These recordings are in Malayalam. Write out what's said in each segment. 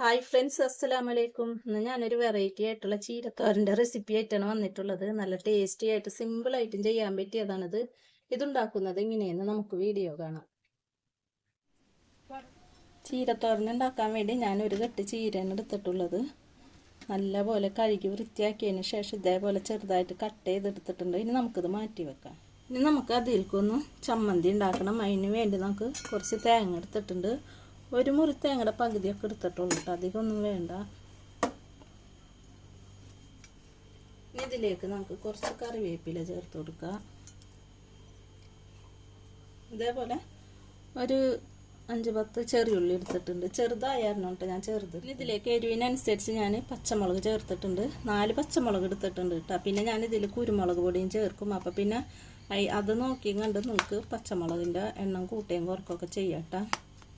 ഹായ് ഫ്രണ്ട്സ് അസ്സലാമു അലൈക്കും ഇന്ന് ഞാനൊരു വെറൈറ്റി ആയിട്ടുള്ള ചീരത്തോരന്റെ റെസിപ്പി ആയിട്ടാണ് വന്നിട്ടുള്ളത്. നല്ല ടേസ്റ്റി ആയിട്ട് സിമ്പിൾ ആയിട്ടും ചെയ്യാൻ പറ്റിയതാണിത്. ഇതുണ്ടാക്കുന്നത് എങ്ങനെയെന്ന് നമുക്ക് വീഡിയോ കാണാം. ചീരത്തോരൻ ഉണ്ടാക്കാൻ വേണ്ടി ഞാൻ ഒരു കെട്ട് ചീരയാണ് എടുത്തിട്ടുള്ളത്. നല്ലപോലെ കഴുകി വൃത്തിയാക്കിയതിന് ശേഷം ഇതേപോലെ ചെറുതായിട്ട് കട്ട് ചെയ്തെടുത്തിട്ടുണ്ട്. ഇനി നമുക്കിത് മാറ്റി വെക്കാം. ഇനി നമുക്ക് അതിൽക്കൊന്ന് ചമ്മന്തി ഉണ്ടാക്കണം. അതിന് വേണ്ടി നമുക്ക് കുറച്ച് തേങ്ങ എടുത്തിട്ടുണ്ട്. ഒരു മുറി തേങ്ങയുടെ പകുതിയൊക്കെ എടുത്തിട്ടുള്ളൂ കേട്ടോ അധികമൊന്നും വേണ്ട. ഇതിലേക്ക് നമുക്ക് കുറച്ച് കറിവേപ്പില ചേർത്ത് കൊടുക്കാം. ഇതേപോലെ ഒരു അഞ്ച് പത്ത് ചെറിയുള്ളി എടുത്തിട്ടുണ്ട്. ചെറുതായിരുന്നു കേട്ടോ ഞാൻ ചെറുത്. ഇതിലേക്ക് എരിവിനനുസരിച്ച് ഞാൻ പച്ചമുളക് ചേർത്തിട്ടുണ്ട്. നാല് പച്ചമുളക് എടുത്തിട്ടുണ്ട് കേട്ടോ പിന്നെ ഞാൻ ഇതിൽ കുരുമുളക് പൊടിയും ചേർക്കും. അപ്പം പിന്നെ അത് നോക്കി കണ്ട് നിങ്ങൾക്ക് പച്ചമുളകിന്റെ എണ്ണം കൂട്ടുകയും കുറക്കുകയൊക്കെ ചെയ്യാം കേട്ടോ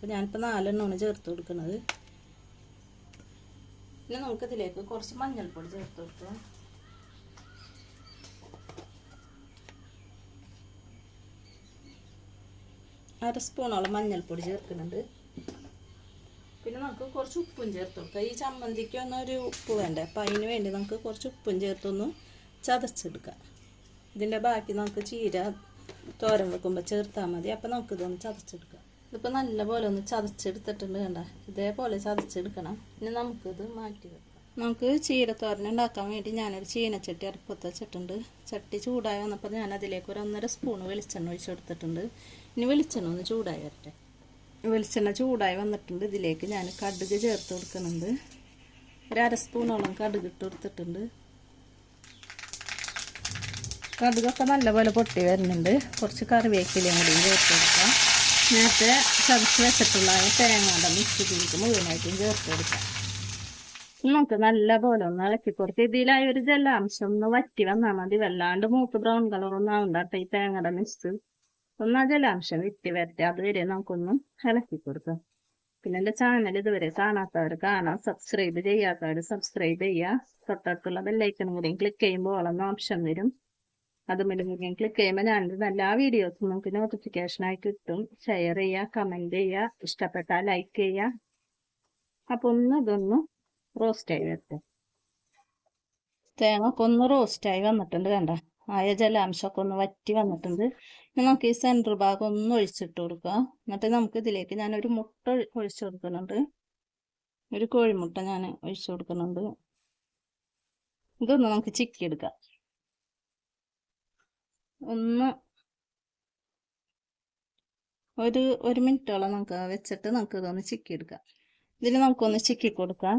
അപ്പോൾ ഞാനിപ്പോൾ നാലെണ്ണമാണ് ചേർത്ത് കൊടുക്കുന്നത്. പിന്നെ നമുക്കിതിലേക്ക് കുറച്ച് മഞ്ഞൾപ്പൊടി ചേർത്ത് കൊടുക്കാം അര സ്പൂണോളം മഞ്ഞൾപ്പൊടി ചേർക്കുന്നുണ്ട്. പിന്നെ നമുക്ക് കുറച്ച് ഉപ്പും ചേർത്ത് കൊടുക്കാം. ഈ ചമ്മന്തിക്ക് ഒന്നും ഒരു ഉപ്പ് വേണ്ടേ? അപ്പം അതിന് വേണ്ടി നമുക്ക് കുറച്ച് ഉപ്പും ചേർത്തൊന്ന് ചതച്ചെടുക്കാം. ഇതിന്റെ ബാക്കി നമുക്ക് ചീര തോരൻ വെക്കുമ്പോൾ ചേർത്താൽ മതി. അപ്പം നമുക്കിതൊന്ന് ചതച്ചെടുക്കാം. ഇതിപ്പോൾ നല്ലപോലെ ഒന്ന് ചതച്ചെടുത്തിട്ടുണ്ട് കണ്ട? ഇതേപോലെ ചതച്ചെടുക്കണം. ഇനി നമുക്കിത് മാറ്റി വെക്കാം. നമുക്ക് ചീരത്തോരൻ ഉണ്ടാക്കാൻ വേണ്ടി ഞാനൊരു ചീനച്ചട്ടി അടുപ്പത്ത് വെച്ചിട്ടുണ്ട്. ചട്ടി ചൂടായി വന്നപ്പോൾ ഞാൻ അതിലേക്ക് ഒരു ഒന്നര സ്പൂൺ വെളിച്ചെണ്ണ ഒഴിച്ച് കൊടുത്തിട്ടുണ്ട്. ഇനി വെളിച്ചെണ്ണ ഒന്ന് ചൂടായി വരട്ടെ. വെളിച്ചെണ്ണ ചൂടായി വന്നിട്ടുണ്ട്. ഇതിലേക്ക് ഞാൻ കടുക് ചേർത്ത് കൊടുക്കുന്നുണ്ട്. ഒരു അര സ്പൂണോളം കടുക് ഇട്ട് കൊടുത്തിട്ടുണ്ട്. കടുകൊക്കെ നല്ലപോലെ പൊട്ടി വരുന്നുണ്ട്. കുറച്ച് കറിവേപ്പിലയും കൂടി ചേർത്ത് കൊടുക്കാം. നേരത്തെ ചതച്ച് വെച്ചിട്ടുള്ള തേങ്ങയുടെ മിക്സ് ചെയ്തിട്ട് മുഴുവനായിട്ടും ചേർത്ത് കൊടുക്കാം നമുക്ക് നല്ല പോലെ ഒന്ന് ഇളക്കി കൊടുത്ത് ഇതിലായ ഒരു ജലാംശം ഒന്ന് വറ്റി വന്നാൽ മതി. വല്ലാണ്ട് മൂത്ത് ബ്രൗൺ കളർ ഒന്നും ആവണ്ട ഈ തേങ്ങയുടെ മിക്സ് ഒന്ന് ആ ജലാംശം വിറ്റി വരട്ടെ. അതുവരെ നമുക്കൊന്ന് ഇളക്കി കൊടുക്കാം. പിന്നെ എന്റെ ചാനൽ ഇതുവരെ കാണാത്തവർ കാണാം. സബ്സ്ക്രൈബ് ചെയ്യാത്തവർ സബ്സ്ക്രൈബ് ചെയ്യുക. തൊട്ടടുത്തുള്ള ബെല്ലൈക്കൺ കൂടി ക്ലിക്ക് ചെയ്യുമ്പോൾ ഓളൊന്ന് ഓപ്ഷൻ വരും. അതുമല്ല കൂടി ക്ലിക്ക് ചെയ്യുമ്പോൾ ഞാൻ എല്ലാ വീഡിയോസും നമുക്ക് നോട്ടിഫിക്കേഷനായി കിട്ടും ഷെയർ ചെയ്യുക കമന്റ് ചെയ്യുക ഇഷ്ടപ്പെട്ടാൽ ലൈക്ക് ചെയ്യുക. അപ്പോൾ ഒന്ന് ഇതൊന്ന് റോസ്റ്റായി വരട്ടെ. തേങ്ങ ഒക്കെ ഒന്ന് റോസ്റ്റായി വന്നിട്ടുണ്ട് കണ്ട? ആയ ജലാംശമൊക്കെ ഒന്ന് വറ്റി വന്നിട്ടുണ്ട്. ഇനി നമുക്ക് ഈ സെന്റർ ഭാഗം ഒന്ന് ഒഴിച്ചിട്ട് കൊടുക്കുക എന്നിട്ട് നമുക്ക് ഇതിലേക്ക് ഞാനൊരു മുട്ട ഒഴിച്ചു കൊടുക്കുന്നുണ്ട്. ഒരു കോഴിമുട്ട ഞാൻ ഒഴിച്ചു കൊടുക്കുന്നുണ്ട്. ഇതൊന്ന് നമുക്ക് ചിക്കി എടുക്കാം. ഒന്ന് ഒരു ഒരു മിനിറ്റോളം നമുക്ക് വെച്ചിട്ട് നമുക്ക് ഇതൊന്ന് ചിക്കി എടുക്കാം ഇതിൽ നമുക്കൊന്ന് ചിക്കി കൊടുക്കാം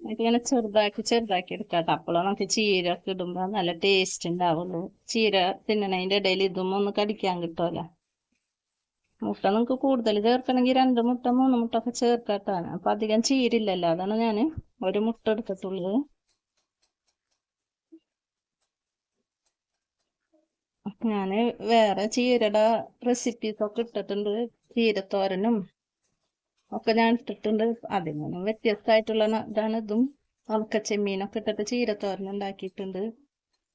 ഇങ്ങനെ ചെറുതാക്കി ചെറുതാക്കി എടുക്കാട്ടോ അപ്പോൾ നമുക്ക് ചീര ഒക്കെ ഇടുമ്പോൾ നല്ല ടേസ്റ്റ് ഉണ്ടാവുള്ളൂ. ചീര തിന്നണതിന്റെ ഇടയിൽ ഇതും ഒന്ന് കടിക്കാൻ കിട്ടുമല്ലോ മുട്ട നിങ്ങൾക്ക് കൂടുതൽ ചേർക്കണമെങ്കിൽ രണ്ട് മുട്ട മൂന്ന് മുട്ട ഒക്കെ ചേർക്കാട്ടാണ്. അപ്പം അധികം ചീരില്ലല്ലോ അതാണ് ഞാൻ ഒരു മുട്ട എടുത്തിട്ടുള്ളത്. ഞാൻ വേറെ ചീരയുടെ റെസിപ്പീസ് ഒക്കെ ഇട്ടിട്ടുണ്ട് ചീരത്തോരനും ഒക്കെ ഞാൻ ഇട്ടിട്ടുണ്ട്. അതിങ്ങനെ വ്യത്യസ്തമായിട്ടുള്ള ഇതാണ് ഇതും. ഉണക്കച്ചെമ്മീനൊക്കെ ഇട്ടിട്ട് ചീരത്തോരൻ ഉണ്ടാക്കിയിട്ടുണ്ട്.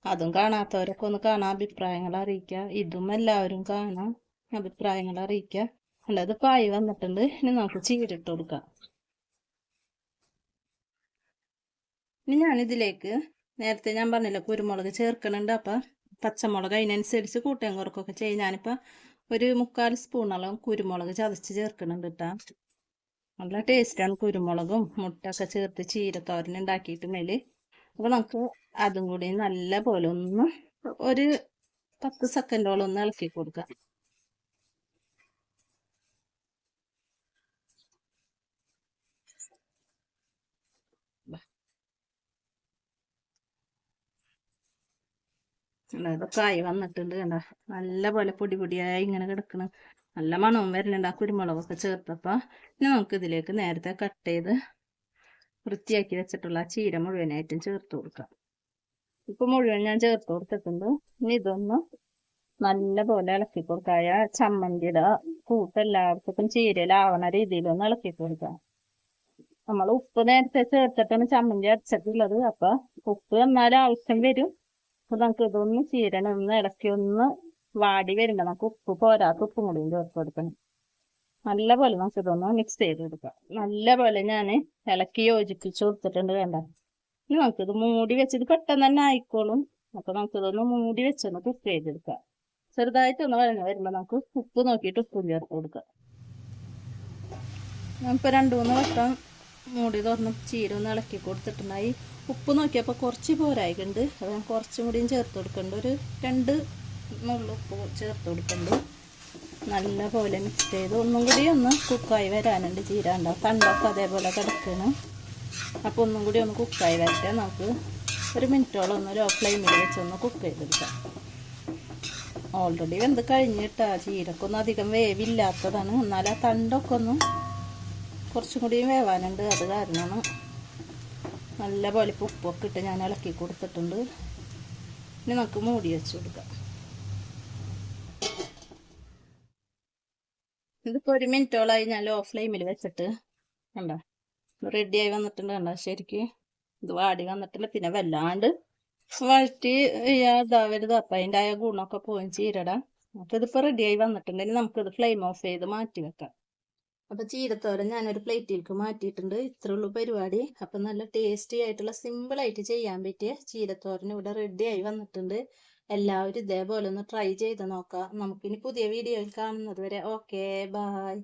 അതും കാണാത്തവരൊക്കെ ഒന്ന് കാണാൻ അഭിപ്രായങ്ങൾ അറിയിക്കുക. ഇതും എല്ലാവരും കാണാം. അഭിപ്രായങ്ങൾ അറിയിക്കുക. അല്ലാതെ പായി വന്നിട്ടുണ്ട്. ഇനി നമുക്ക് ചീരിട്ട് കൊടുക്കാം. ഇനി ഞാനിതിലേക്ക് നേരത്തെ ഞാൻ പറഞ്ഞില്ല കുരുമുളക് ചേർക്കുന്നുണ്ട് അപ്പം പച്ചമുളക് അതിനനുസരിച്ച് കൂട്ടയും കുറക്കൊക്കെ ചെയ്യും. ഞാനിപ്പോൾ ഒരു മുക്കാൽ സ്പൂണോളം കുരുമുളക് ചതച്ച് ചേർക്കുന്നുണ്ട് കേട്ടോ നല്ല ടേസ്റ്റാണ് കുരുമുളകും മുട്ടൊക്കെ ചേർത്ത് ചീരത്തോരൻ ഉണ്ടാക്കിയിട്ടുണ്ടെങ്കിൽ അപ്പോൾ നമുക്ക് അതും കൂടി നല്ല പോലെ ഒന്ന് ഒരു പത്ത് സെക്കൻഡോളം ഒന്ന് ഇളക്കി കൊടുക്കാം. ഇതൊക്കെ ആയി വന്നിട്ടുണ്ട് കണ്ട? നല്ല പോലെ പൊടി പൊടിയായി ഇങ്ങനെ കിടക്കണം. നല്ല മണവും വരുന്നുണ്ട് ആ കുരുമുളകൊക്കെ ചേർത്തപ്പോൾ ഇനി നമുക്ക് ഇതിലേക്ക് നേരത്തെ കട്ട് ചെയ്ത് വൃത്തിയാക്കി വെച്ചിട്ടുള്ള ചീര മുഴുവനായിട്ടും ചേർത്ത് കൊടുക്കാം. ഇപ്പം മുഴുവൻ ഞാൻ ചേർത്ത് കൊടുത്തിട്ടുണ്ട്. ഇനി ഇതൊന്ന് നല്ല പോലെ ഇളക്കി കൊടുക്കായ ചമ്മന്തിയുടെ കൂട്ട് എല്ലാവർക്കും ചീരയിലാവണ രീതിയിലൊന്ന് ഇളക്കി കൊടുക്കാം. നമ്മൾ ഉപ്പ് നേരത്തെ ചേർത്തിട്ടാണ് ചമ്മന്തി അരച്ചിട്ടുള്ളത്. അപ്പം ഉപ്പ് എന്നാലും ആവശ്യം വരും. അപ്പൊ നമുക്ക് ഇതൊന്ന് ചീരണം. ഒന്ന് ഇടയ്ക്ക് ഒന്ന് വാടി വരുമ്പോ നമുക്ക് ഉപ്പ് പോരാത്ത ഉപ്പും കൂടി ചേർത്ത് കൊടുക്കണം. നല്ല പോലെ നമുക്ക് ഇതൊന്ന് മിക്സ് ചെയ്ത് കൊടുക്കാം നല്ല പോലെ ഞാൻ ഇളക്കി യോജിപ്പിച്ച് കൊടുത്തിട്ടുണ്ട് വേണ്ട ഇനി നമുക്കിത് മൂടി വെച്ചിത് പെട്ടെന്ന് തന്നെ ആയിക്കോളും. അപ്പൊ നമുക്കിതൊന്ന് മൂടി വെച്ചൊന്ന് കുക്ക് ചെയ്തെടുക്കാം ചെറുതായിട്ടൊന്ന് വഴങ്ങി വരുമ്പോ നമുക്ക് ഉപ്പ് നോക്കിയിട്ട് ഉപ്പും ചേർത്ത് കൊടുക്കാം നമുക്ക് രണ്ടു മൂന്ന് വട്ടം മൂടി തുറന്ന് ചീര ഒന്ന് ഇളക്കി കൊടുത്തിട്ടുണ്ടായി. ഉപ്പ് നോക്കിയപ്പോൾ കുറച്ച് പോരായിട്ടുണ്ട് അത് ഞാൻ കുറച്ചും കൂടിയും ചേർത്ത് കൊടുക്കുന്നുണ്ട് ഒരു രണ്ട് നുള്ളു ഉപ്പ് ചേർത്ത് കൊടുക്കുന്നുണ്ട് നല്ല പോലെ മിക്സ് ചെയ്ത് ഒന്നും കൂടി ഒന്ന് കുക്കായി വരാനുണ്ട് ചീര ഉണ്ടാവും തണ്ടൊക്കെ അതേപോലെ കിടക്കണം. അപ്പോൾ ഒന്നും കൂടി ഒന്ന് കുക്കായി വരട്ടെ. നമുക്ക് ഒരു മിനിറ്റോളം ഒന്ന് ലോ ഫ്ലെയിമിൽ വെച്ചൊന്ന് കുക്ക് ചെയ്തെടുക്കാം. ഓൾറെഡി വെന്ത് കഴിഞ്ഞിട്ടാ ചീരക്കൊന്നും അധികം വേവില്ലാത്തതാണ്. എന്നാൽ ആ തണ്ടൊക്കെ ഒന്ന് കുറച്ചും കൂടി വേവാനുണ്ട്. അത് കാരണമാണ് നല്ല പോലെ ഉപ്പൊക്കെ ഇട്ട് ഞാൻ ഇളക്കി കൊടുത്തിട്ടുണ്ട്. ഇനി നമുക്ക് മൂടി വെച്ച് കൊടുക്കാം. ഇതിപ്പോൾ ഒരു മിനിറ്റോളായി ഞാൻ ലോ ഫ്ലെയിമിൽ വെച്ചിട്ട്. കണ്ട? റെഡിയായി വന്നിട്ടുണ്ട് കണ്ട? ശരിക്ക് ഇത് വാടി വന്നിട്ടില്ല. പിന്നെ വല്ലാണ്ട് വഴറ്റി ഇതാവരുത് അപ്പം അതിന്റെ ആയ ഗുണമൊക്കെ പോയി ചീരടാം അപ്പം ഇതിപ്പോൾ റെഡിയായി വന്നിട്ടുണ്ടെങ്കിൽ നമുക്കിത് ഫ്ലെയിം ഓഫ് ചെയ്ത് മാറ്റി വെക്കാം. അപ്പൊ ചീരത്തോരൻ ഞാനൊരു പ്ലേറ്റിലേക്ക് മാറ്റിയിട്ടുണ്ട്. ഇത്രേ ഉള്ളൂ പരിപാടി. അപ്പൊ നല്ല ടേസ്റ്റി ആയിട്ടുള്ള സിമ്പിൾ ആയിട്ട് ചെയ്യാൻ പറ്റിയ ചീരത്തോരൻ ഇവിടെ റെഡി ആയി വന്നിട്ടുണ്ട്. എല്ലാവരും ഇതേപോലെ ഒന്ന് ട്രൈ ചെയ്ത് നോക്കാം. നമുക്കിനി പുതിയ വീഡിയോയിൽ കാണുന്നത് വരെ. Okay bye